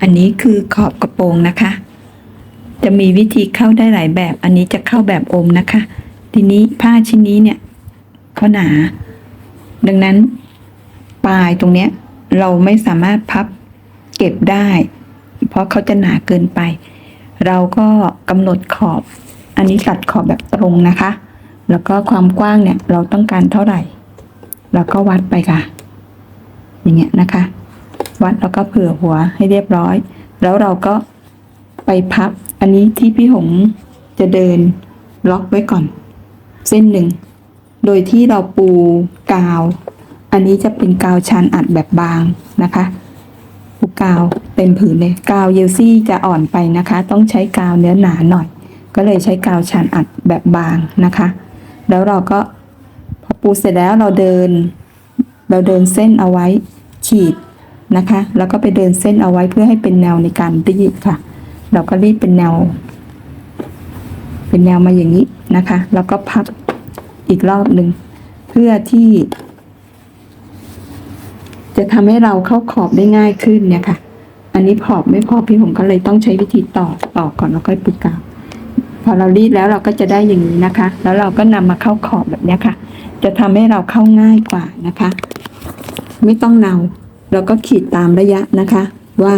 อันนี้คือขอบกระโปรงนะคะ จะมีวิธีเข้าได้หลายแบบ อันนี้จะเข้าแบบอมนะคะ ทีนี้ผ้าชิ้นนี้เนี่ยเขาหนา ดังนั้นปลายตรงเนี้ยเราไม่สามารถพับเก็บได้ เพราะเขาจะหนาเกินไป เราก็กำหนดขอบ อันนี้ตัดขอบแบบตรงนะคะ แล้วก็ความกว้างเนี่ยเราต้องการเท่าไหร่ เราก็วัดไปค่ะ อย่างเงี้ยนะคะ วัดแล้วก็เผื่อหัวให้เรียบร้อย แล้วเราก็ไปพับ อันนี้ที่พี่หงจะเดินล็อกไว้ก่อน เส้นหนึ่ง โดยที่เราปูกาว อันนี้จะเป็นกาวชันอัดแบบบางนะคะปูกาวเต็มผืนเลยกาวเยลซี่จะอ่อนไปนะคะ ต้องใช้กาวเนื้อหนาหน่อย ก็เลยใช้กาวชันอัดแบบบางนะคะ แล้วเราก็พอปูเสร็จแล้วเราเดิน เราเดินเส้นเอาไว้ฉีด นะคะ แล้วก็ไปเดินเส้นเอาไว้เพื่อให้เป็นแนวในการรีดค่ะ เราก็รีดเป็นแนว เป็นแนวมาอย่างนี้นะคะ แล้วก็พับอีกรอบหนึ่งเพื่อที่ จะทำให้เราเข้าขอบได้ง่ายขึ้นเนี่ยค่ะ อันนี้ขอบไม่พอพี่ผมก็เลยต้องใช้วิธีต่อต่อก่อนแล้วก็ปูกาวพอเรารีดแล้วเราก็จะได้อย่างนี้นะคะ แล้วเราก็นำมาเข้าขอบแบบนี้ค่ะ จะทำให้เราเข้าง่ายกว่านะคะ ไม่ต้องเนา เราก็ขีดตามระยะนะคะ ว่า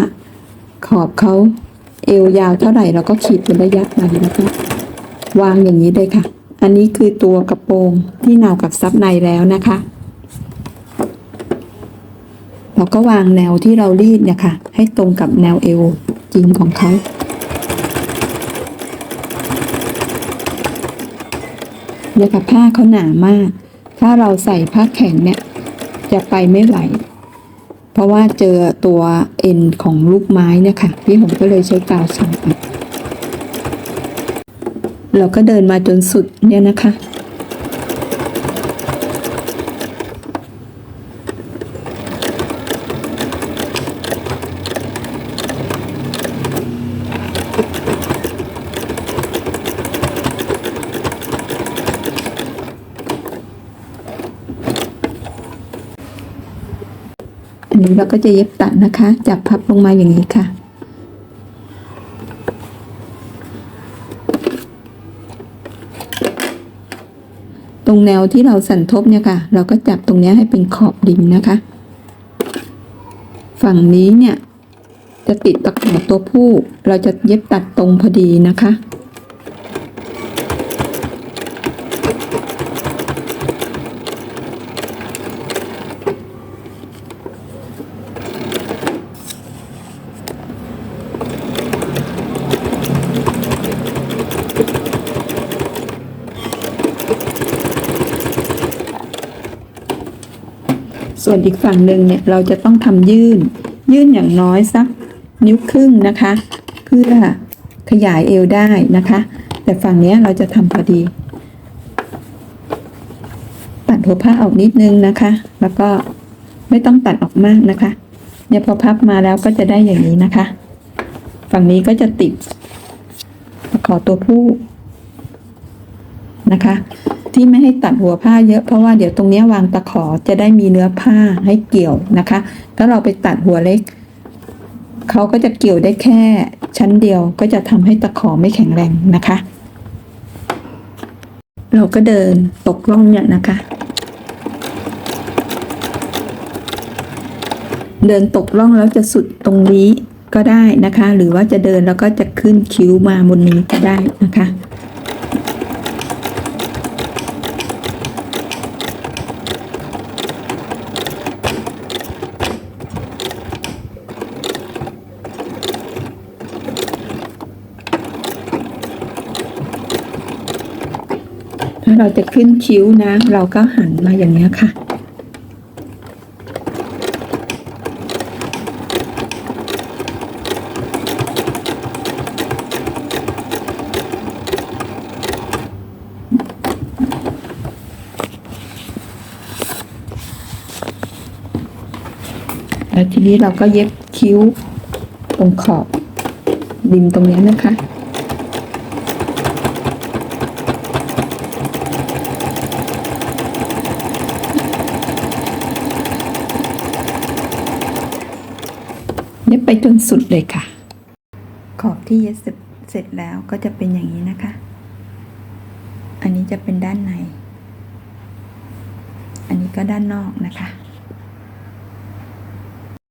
ขอบเขาเอวยาวเท่าไหร่เราก็ขีดเป็นระยะไปแล้วก็วางอย่างนี้เลยค่ะ อันนี้คือตัวกระโปรงที่เนากับซับในแล้วนะคะ เราก็วางแนวที่เรารีดเนี่ยค่ะ ให้ตรงกับแนวเอวจริงของเขาเนี่ยค่ะผ้าเขาหนามาก ถ้าเราใส่ผ้าแข็งเนี่ย จะไปไม่ไหว เพราะว่าเจอตัวเอ็นของลูกไม้เนี่ยค่ะพี่ผมก็เลยใช้กาวชันอัดเราก็เดินมาจนสุดเนี่ยนะคะอัน นี้เราก็จะเย็บตัดนะคะ จับพับลงมาอย่างนี้ค่ะ ตรงแนวที่เราสันทบเนี่ยค่ะ เราก็จับตรงเนี้ยให้เป็นขอบริมนะคะ ฝั่งนี้เนี่ยจะติดตะขอตัวผู้ เราจะเย็บตัดตรงพอดีนะคะ ส่วนอีกฝั่งหนึ่งเนี่ยเราจะต้องทำยื่น ยื่นอย่างน้อยสักนิ้วครึ่งนะคะ เพื่อขยายเอวได้นะคะ แต่ฝั่งนี้เราจะทำพอดี ตัดหัวผ้าออกนิดนึงนะคะ แล้วก็ไม่ต้องตัดออกมากนะคะ เนี่ยพอพับมาแล้วก็จะได้อย่างนี้นะคะ ฝั่งนี้ก็จะติดขอตัวผู้นะคะ ที่ไม่ให้ตัดหัวผ้าเยอะเพราะว่าเดี๋ยวตรงนี้วางตะขอจะได้มีเนื้อผ้าให้เกี่ยวนะคะ ถ้าเราไปตัดหัวเล็กเขาก็จะเกี่ยวได้แค่ชั้นเดียวก็จะทำให้ตะขอไม่แข็งแรงนะคะ เราก็เดินตกล่องเนี่ยนะคะ เดินตกล่องแล้วจะสุดตรงนี้ก็ได้นะคะ หรือว่าจะเดินแล้วก็จะขึ้นคิ้วมาบนนี้ก็ได้นะคะ ถ้าเราจะขึ้นคิ้วนะ เราก็หันมาอย่างนี้ค่ะ แล้วทีนี้เราก็เย็บคิ้วตรงขอบริมตรงนี้นะคะ นี่ไปจนสุดเลยค่ะ ขอบที่เย็บเสร็จแล้วก็จะเป็นอย่างนี้นะคะ อันนี้จะเป็นด้านใน อันนี้ก็ด้านนอกนะคะ